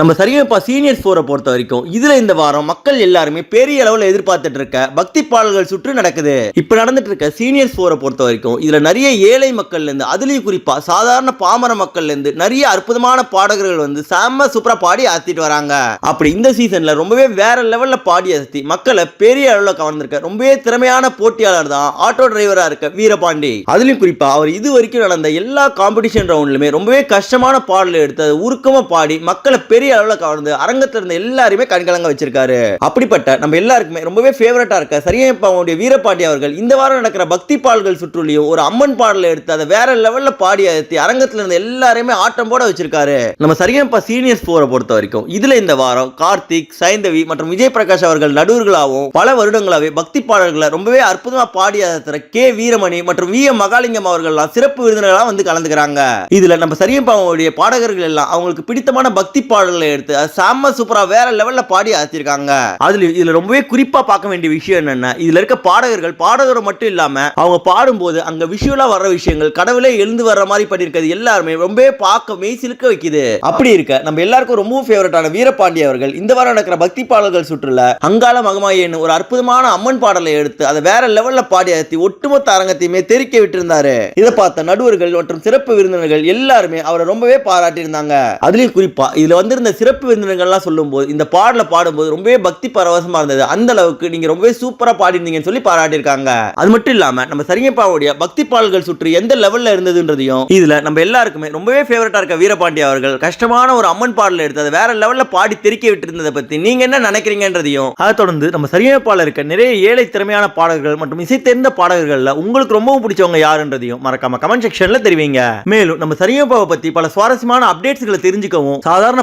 நம்ம சரியப்பா சீனியர் ஃபோரை பொறுத்த வரைக்கும் இதுல இந்த வாரம் மக்கள் எல்லாருமே பெரிய அளவில் எதிர்பார்த்துட்டு இருக்க பக்தி பாடல்கள் சுற்று நடக்குது. இப்போ நடந்துட்டு இருக்க சீனியர் ஃபோரை பொறுத்த வரைக்கும் இதுல நிறைய ஏழை மக்கள்ல இருந்து அதுலயும் குறிப்பா சாதாரண பாமர மக்கள்ல இருந்து நிறைய அற்புதமான பாடகர்கள் வந்து செம்ம சூப்பரா பாடி அசத்திட்டு வராங்க. அப்படி இந்த சீசன்ல ரொம்பவே வேற லெவல்ல பாடி அசத்தி மக்களை பெரிய அளவில் கவர்ந்திருக்க ரொம்பவே திறமையான போட்டியாளர் தான் ஆட்டோ டிரைவரா இருக்க வீரபாண்டி. அதுலயும் குறிப்பா அவர் இது வரைக்கும் நடந்த எல்லா காம்படிஷன் ரவுண்ட்லுமே ரொம்பவே கஷ்டமான பாடல் எடுத்து அதை உருக்கமா பாடி மக்களை பெரிய அளவுல கவர்ந்து அரங்கத்தில் இருந்த எல்லாருமே கண்கலங்க வச்சிருக்காரு. அப்படிப்பட்ட நம்ம எல்லாருக்குமே ரொம்பவே ஃபேவரட்டா இருக்க சரியமைப்பாவுடைய வீரபாண்டி அவர்கள் இந்த வாரம் நடக்கிற பக்தி பாடல்கள் சுற்றுலையும் ஒரு அம்மன் பாடலை எடுத்து அதை வேற லெவல்ல பாடி அழுத்தி அரங்கத்துல இருந்த எல்லாரையுமே ஆட்டம் போட வச்சிருக்காரு. நம்ம சரியமைப்பா சீனியர்ஸ் போரை பொறுத்த வரைக்கும் இதுல இந்த வாரம் கார்த்திக் சைந்தவி மற்றும் விஜய் பிரகாஷ் அவர்கள் நடுவர்களாகவும் பல வருடங்களாவே பக்தி பாடல்களை ரொம்பவே அற்புதமா பாடி அசத்துற கே வீரமணி மற்றும் வி எம் மகாலிங்கம் அவர்கள்லாம் சிறப்பு விருந்தினர்களாக வந்து கலந்துக்கிறாங்க. இதுல நம்ம சரியம்பாவுடைய பாடகர்கள் எல்லாம் அவங்களுக்கு பிடித்தமான பக்தி பாடல்கள் பாடல்களை எடுத்து அது செம்ம சூப்பராக வேற லெவலில் பாடி அசத்திருக்காங்க அதில் இதில் ரொம்பவே குறிப்பாக பார்க்க வேண்டிய விஷயம் என்னென்ன இதில் இருக்க பாடகர்கள் பாடகரை மட்டும் இல்லாமல் அவங்க பாடும்போது அங்கே விஷுவலாக வர்ற விஷயங்கள் கடவுளே எழுந்து வர்ற மாதிரி பண்ணியிருக்கிறது எல்லாருமே ரொம்பவே பார்க்க மெய் சிலுக்க வைக்குது. அப்படி இருக்க நம்ம எல்லாருக்கும் ரொம்பவும் ஃபேவரட்டான வீரபாண்டி அவர்கள் இந்த வாரம் நடக்கிற பக்தி பாடல்கள் சுற்றுல அங்காள மகமாயின்னு ஒரு அற்புதமான அம்மன் பாடலை எடுத்து அதை வேற லெவலில் பாடி அசத்தி ஒட்டுமொத்த அரங்கத்தையுமே தெரிக்க விட்டிருந்தாரு. இதை பார்த்த நடுவர்கள் மற்றும் சிறப்பு விருந்தினர்கள் எல்லாருமே அவரை ரொம்பவே பாராட்டியிருந்தாங்க. அதுலயும் குறிப்பா இதுல வந்திருந்த சிறப்பு விருந்தினர்கள்லாம் சொல்லும்போது இந்த பாடலை பாடும்போது ரொம்பவே பக்தி பரவசமா இருந்தது. அந்த அளவுக்கு நீங்க ரொம்பவே சூப்பரா பாடினீங்கன்னு சொல்லி பாராட்டியிருக்காங்க. அது மட்டும் இல்லாம நம்ம சரிங்கப்பாவுடைய பக்தி பாடல்கள் சுற்றி எந்த லெவல்ல இருந்ததுன்றதையும் இதுல நம்ம எல்லாருக்குமே ரொம்பவே ஃபேவரட்டா இருக்க வீரபாண்டிய அவர்கள் கஷ்டமான ஒரு அம்மன் பாடலை எடுத்து அதை வேற லெவல்ல பாடி தெரிக்க விட்டிருந்ததை பத்தி நீங்க என்ன நினைக்கிறீங்கன்றதையும் அதை தொடர்ந்து நம்ம சரியப்பால இருக்க நிறைய ஏழை திறமையான பாடகர்கள் மற்றும் இசை தெரிந்த பாடகர்கள்ல உங்களுக்கு ரொம்பவும் பிடிச்சவங்க யாருன்றதையும் மறக்காம கமெண்ட் செக்ஷன்ல தெரிவிங்க. மேலும் நம்ம சரியமைப்பாவை பத்தி பல சுவாரஸ்யமான அப்டேட்ஸ்களை தெரிஞ்சுக்கவும் சாதாரண